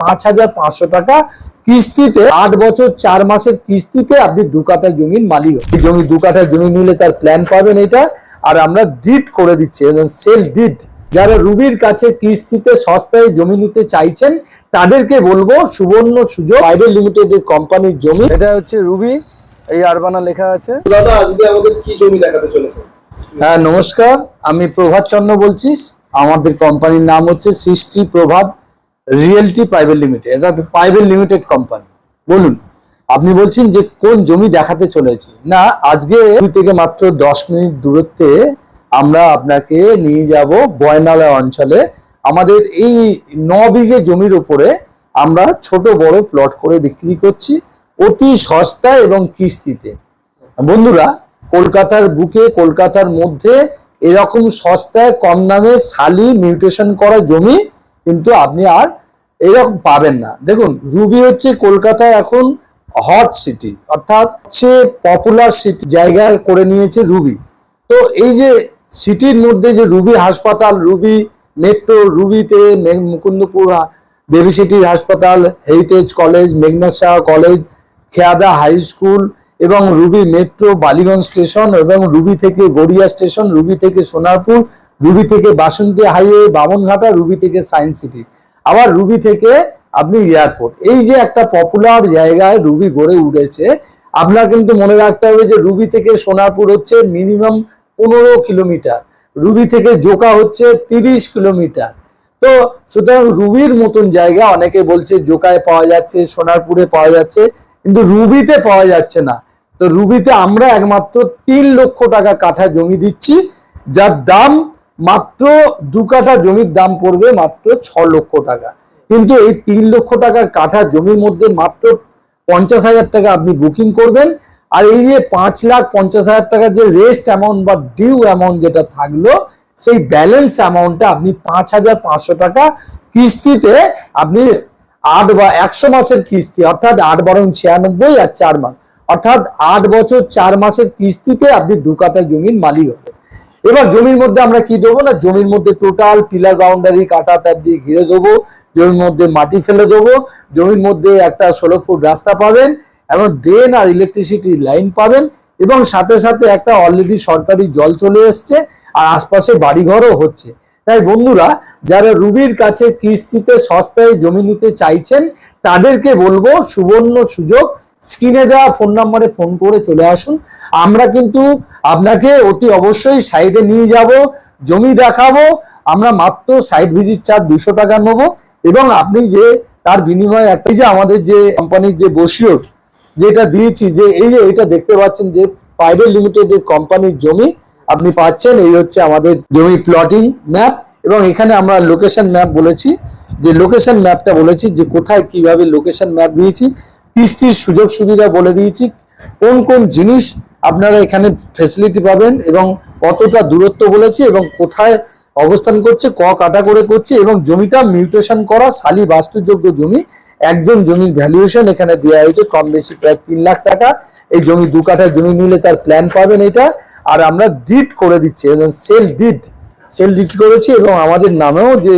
পাঁচ হাজার পাঁচশো টাকা কিস্তিতে আট বছর চার মাসের কিস্তিতে আপনি দু কাঠা জমির মালিক জমি দু কাঠা জমি নিলে তার প্ল্যান পাবেন এটা আর আমরা ডিট করে দিচ্ছি সেল ডিট যারা রুবির কাছে কিস্তিতে সস্তায় জমি নিতে চাইছেন তাদেরকে বলব সুবর্ণ সুযোগ। প্রাইভেট লিমিটেড কোম্পানির জমি। এটা হচ্ছে রুবি এই আরবানা লেখা আছে। দাদা আজকে আমাদের কি জমি দেখাতে চলেছে? হ্যাঁ নমস্কার আমি প্রভাত চন্দ্র বলছি। আমাদের কোম্পানির নাম হচ্ছে Srishti Prabhat. Realty private limited এটা প্রাইভেট লিমিটেড কোম্পানি বলুন, আপনি বলছেন যে কোন জমি দেখাতে চলেছি। না, আজকে থেকে মাত্র দশ মিনিট দূরত্বে আমরা আপনাকে নিয়ে যাব বয়নালা অঞ্চলে। আমাদের এই ন বিঘে জমির উপরে আমরা ছোট বড় প্লট করে বিক্রি করছি অতি সস্তা এবং কিস্তিতে। বন্ধুরা, কলকাতার বুকে, কলকাতার মধ্যে এরকম সস্তায় কম দামে শালি মিউটেশন করা জমি কিন্তু আপনি আর এরকম পাবেন না। দেখুন রুবি হচ্ছে কলকাতায় এখন হট সিটি অর্থাৎ হচ্ছে পপুলার সিটি জায়গা করে নিয়েছে রুবি তো এই যে সিটির মধ্যে যে রুবি হাসপাতাল রুবি মেট্রো রুবিতে মুকুন্দপুর দেবী সিটির হাসপাতাল হেরিটেজ কলেজ মেঘনা Saha college Kheyadah high school এবং রুবি মেট্রো বালিগঞ্জ স্টেশন এবং রুবি থেকে গড়িয়া স্টেশন রুবি থেকে সোনারপুর রুবি থেকে বাসন্তী হাইওয়ে বামনঘাটা রুবি থেকে সায়েন্স সিটি আবার রুবি থেকে আপনি এয়ারপোর্ট। এই যে একটা পপুলার জায়গায় রুবি গড়ে উঠেছে, আপনার কিন্তু মনে রাখতে হবে যে রুবি থেকে সোনারপুর হচ্ছে মিনিমাম পনেরো কিলোমিটার। রুবি থেকে জোকা হচ্ছে তিরিশ কিলোমিটার। তো সুতরাং রুবির মতন জায়গা অনেকে বলছে জোকায় পাওয়া যাচ্ছে, সোনারপুরে পাওয়া যাচ্ছে, কিন্তু রুবিতে পাওয়া যাচ্ছে না। তো রুবিতে আমরা একমাত্র তিন লক্ষ টাকা কাঠা জমি দিচ্ছি, যার দাম মাত্র দু কাঠা জমির দাম পড়বে মাত্র ছ লক্ষ টাকা। কিন্তু এই তিন লক্ষ টাকার কাঠা জমির মধ্যে মাত্র পঞ্চাশ হাজার টাকা আপনি বুকিং করবেন। আর এই যে পাঁচ লাখ পঞ্চাশ হাজার টাকার যে রেস্ট অ্যামাউন্ট বা ডিউ অ্যামাউন্ট যেটা থাকল, সেই ব্যালেন্স অ্যামাউন্টটা আপনি পাঁচ হাজার পাঁচশো টাকা কিস্তিতে আপনি আট বা একশো মাসের কিস্তি, অর্থাৎ আট বারো ছিয়ানব্বই আর চার মাস, অর্থাৎ আট বছর চার মাসের কিস্তিতে আপনি দু কাঠা জমির মালিক হবেন। এবার জমির মধ্যে আমরা কি দেবো না? জমির মধ্যে টোটাল পিলার বাউন্ডারি কাটা তার দিয়ে ঘিরে দেবো, জমির মধ্যে মাটি ফেলে দেবো, জমির মধ্যে একটা ষোলো ফুট রাস্তা পাবেন এবং ড্রেন আর ইলেকট্রিসিটি লাইন পাবেন এবং সাথে সাথে একটা অলরেডি সরকারি জল চলে এসছে আর আশপাশে বাড়িঘরও হচ্ছে। তাই বন্ধুরা, যারা রুবির কাছে কিস্তিতে সস্তায় জমি নিতে চাইছেন, তাদেরকে বলব সুবর্ণ সুযোগ স্ক্রিনে দেওয়া ফোন নাম্বারে ফোন করে চলে আসুন। আমরা কিন্তু আপনাকে অতি অবশ্যই সাইডে নিয়ে যাব, জমি দেখাবো, আমরা মাত্র সাইড ভিজিট চার্জ দুশো টাকা নেব এবং আপনি যে তার বিনিময়ে একটা যে আমাদের যে কোম্পানির যে বসিও যেটা দিয়েছি, যে এই যে এটা দেখতে পাচ্ছেন যে প্রাইভেট লিমিটেডের কোম্পানির জমি আপনি পাচ্ছেন, এই হচ্ছে আমাদের জমি প্লটিং ম্যাপ এবং এখানে আমরা লোকেশন ম্যাপ বলেছি। যে লোকেশন ম্যাপটা বলেছি, যে কোথায় কীভাবে লোকেশন ম্যাপ দিয়েছি কিস্তির সুযোগ সুবিধা বলে দিয়েছি। কোন কোন জিনিস আপনারা এখানে ফেসিলিটি পাবেন এবং কতটা দূরত্ব বলেছি এবং কোথায় অবস্থান করছে, ক কাটা করে করছে এবং জমিটা মিউটেশন করা, শালি বাস্তুযোগ্য জমি, একজন জমির ভ্যালুয়েশন এখানে দেওয়া হয়েছে, কম বেশি প্রায় তিন লাখ টাকা। এই জমি দু কাঠা জমি নিলে তার প্ল্যান পাবেন এটা। আর আমরা ডিট করে দিচ্ছি এবং সেল ডিট সেল ডিট করেছি এবং আমাদের নামেও যে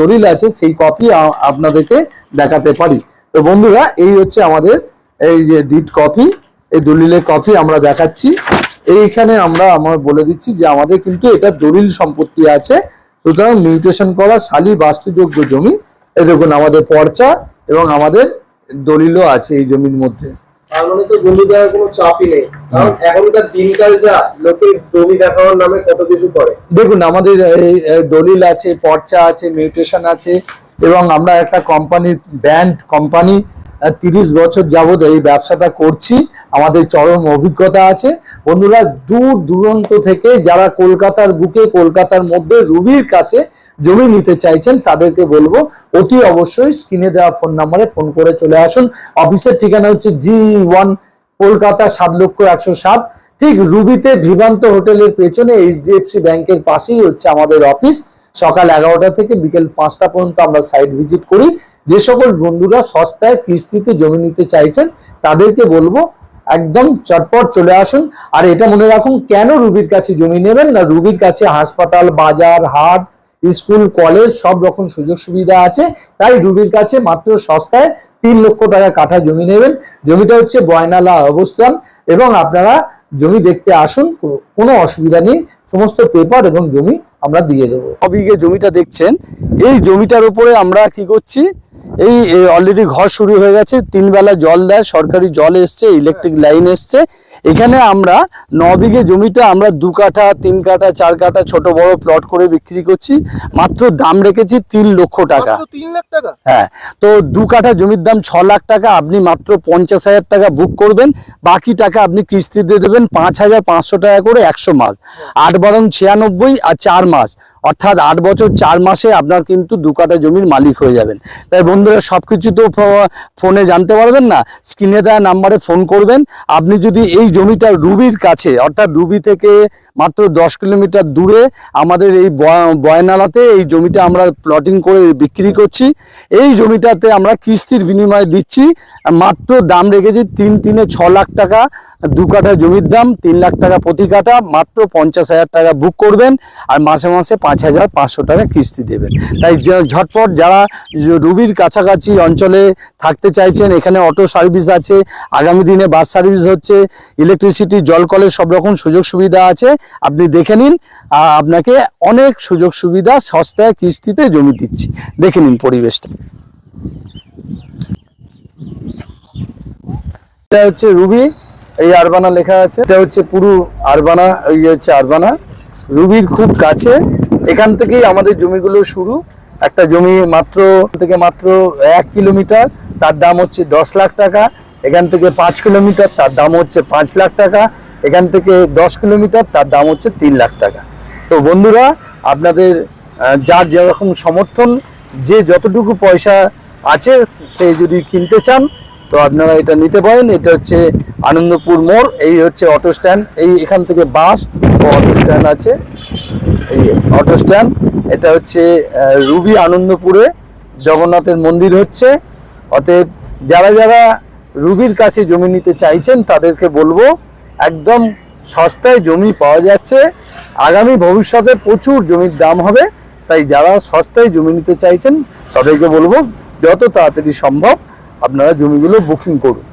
দলিল আছে, সেই কপি আপনাদেরকে দেখাতে পারি। তো বন্ধুরা এই হচ্ছে আমাদের এই যে ডিট কপি এই দলিলের কপি আমরা দেখাচ্ছি। এইখানে আমরা আমার বলে দিচ্ছি যে আমাদের কিন্তু এটা দলিল সম্পত্তি আছে। সুতরাং মিউটেশন করা শালি বাস্তুযোগ্য জমি এই দেখুন আমাদের পর্চা এবং আমাদের দলিলও আছে এই জমির মধ্যে। মানে জমি দেওয়ার কোনো চাপই নেই। কারণ এখনকার দিনকাল যা লোকে জমি দেখানোর নামে কত কিছু করে। দেখুন আমাদের দলিল আছে পর্চা আছে মিউটেশন আছে এবং আমরা একটা কোম্পানির ব্যান্ড কোম্পানি তিরিশ বছর যাবত এই ব্যবসাটা করছি। আমাদের চরম অভিজ্ঞতা আছে। বন্ধুরা, দূর দূরান্ত থেকে যারা কলকাতার বুকে, কলকাতার মধ্যে রুবির কাছে জমি নিতে চাইছেন, তাদেরকে বলব, অতি অবশ্যই স্ক্রিনে দেওয়া ফোন নাম্বারে ফোন করে চলে আসুন। অফিসের ঠিকানা হচ্ছে জি ওয়ান কলকাতা সাত লক্ষ একশো সাত। ঠিক রুবিতে ভিভান্ত হোটেলের পেছনে এইচডিএফসি ব্যাংকের পাশেই হচ্ছে আমাদের অফিস সকাল এগারোটা থেকে বিকেল পাঁচটা পর্যন্ত আমরা সাইট ভিজিট করি। যে সকল বন্ধুরা সস্তায় কিস্তিতে জমি নিতে চাইছেন, তাদেরকে বলব, একদম চটপট চলে আসুন। আর এটা মনে রাখুন, কেন রুবির কাছে জমি নেবেন না? রুবির কাছে হাসপাতাল, বাজার, হাট, স্কুল, কলেজ সব রকম সুযোগ সুবিধা আছে। তাই রুবির কাছে মাত্র সস্তায় তিন লক্ষ টাকা কাঠা জমি নেবেন। জমিটা হচ্ছে বয়নালা অবস্থান এবং আপনারা জমি দেখতে আসুন, কোনো অসুবিধা নেই। সমস্ত পেপার এবং জমি আমরা দিয়ে দেবো। বিঘে জমিটা দেখছেন এই জমিটার উপরে আমরা কি করছি এই অলরেডি ঘর শুরু হয়ে গেছে তিন বেলা জল দেয় সরকারি জল এসছে ইলেকট্রিক লাইন এসছে। এখানে আমরা ন বিঘে জমিটা আমরা দু কাঠা তিন কাঠা চার কাঠা ছোট বড় প্লট করে বিক্রি করছি। মাত্র দাম রেখেছি তিন লক্ষ টাকা। তিন লাখ টাকা? হ্যাঁ তো দু কাঠা জমির দাম ছ লাখ টাকা আপনি মাত্র পঞ্চাশ হাজার টাকা বুক করবেন। বাকি টাকা আপনি কিস্তিতে দেবেন পাঁচ হাজার পাঁচশো টাকা করে একশো মাস। আট বারং ছিয়ানব্বই আর চার মাস। অর্থাৎ আট বছর চার মাসে আপনার কিন্তু দু কাঠা জমির মালিক হয়ে যাবেন। তাই বন্ধুরা সব কিছু তো ফোনে জানতে পারবেন না, স্ক্রিনে দেওয়া নাম্বারে ফোন করবেন। আপনি যদি এই জমিটা রুবির কাছে, অর্থাৎ রুবি থেকে মাত্র দশ কিলোমিটার দূরে আমাদের এই বয়- বয়নালাতে এই জমিটা আমরা প্লটিং করে বিক্রি করছি, এই জমিটাতে আমরা কিস্তির বিনিময়ে দিচ্ছি, মাত্র দাম রেখেছি তিন, তিনে ছ লাখ টাকা। দু কাঠা জমির দাম তিন লাখ টাকা প্রতি কাঠা, মাত্র পঞ্চাশ হাজার টাকা বুক করবেন আর মাসে মাসে পাঁচ হাজার পাঁচশো টাকা কিস্তি দেবেন। তাই ঝটপট যারা রুবির কাছাকাছি অঞ্চলে থাকতে চাইছেন, এখানে অটো সার্ভিস আছে, আগামী দিনে বাস সার্ভিস হচ্ছে, ইলেকট্রিসিটি, জল কলের সব রকম সুযোগ সুবিধা আছে, আপনি দেখে নিন আপনাকে অনেক সুযোগ সুবিধা সস্তায় কিস্তিতে জমি দিচ্ছি। দেখে নিন পরিবেশটা। এটা হচ্ছে রুবি। এই আরবানা লেখা আছে। এটা হচ্ছে পুরো আরবানা, এই হচ্ছে আরবানা। রুবির খুব কাছে। এখান থেকেই আমাদের জমিগুলো শুরু। একটা জমি মাত্র, থেকে মাত্র এক কিলোমিটার, তার দাম হচ্ছে দশ লাখ টাকা। এখান থেকে পাঁচ কিলোমিটার, তার দাম হচ্ছে পাঁচ লাখ টাকা। এখান থেকে দশ কিলোমিটার, তার দাম হচ্ছে তিন লাখ টাকা। তো বন্ধুরা, আপনাদের যার যেরকম সমর্থন, যে যতটুকু পয়সা আছে, সে যদি কিনতে চান তো আপনারা এটা নিতে পারেন। এটা হচ্ছে আনন্দপুর মোড়, এই হচ্ছে অটো স্ট্যান্ড এই এখান থেকে বাস ও অটো স্ট্যান্ড আছে। এই অটো স্ট্যান্ড এটা হচ্ছে রুবি আনন্দপুরে জগন্নাথের মন্দির হচ্ছে। অতএব যারা যারা রুবির কাছে জমি নিতে চাইছেন, তাদেরকে বলব, একদম সস্তায় জমি পাওয়া যাচ্ছে। আগামী ভবিষ্যতে প্রচুর জমির দাম হবে, তাই যারা সস্তায় জমি নিতে চাইছেন, তাদেরকে বলব, যত তাড়াতাড়ি সম্ভব আপনারা জমিগুলো বুকিং করুন।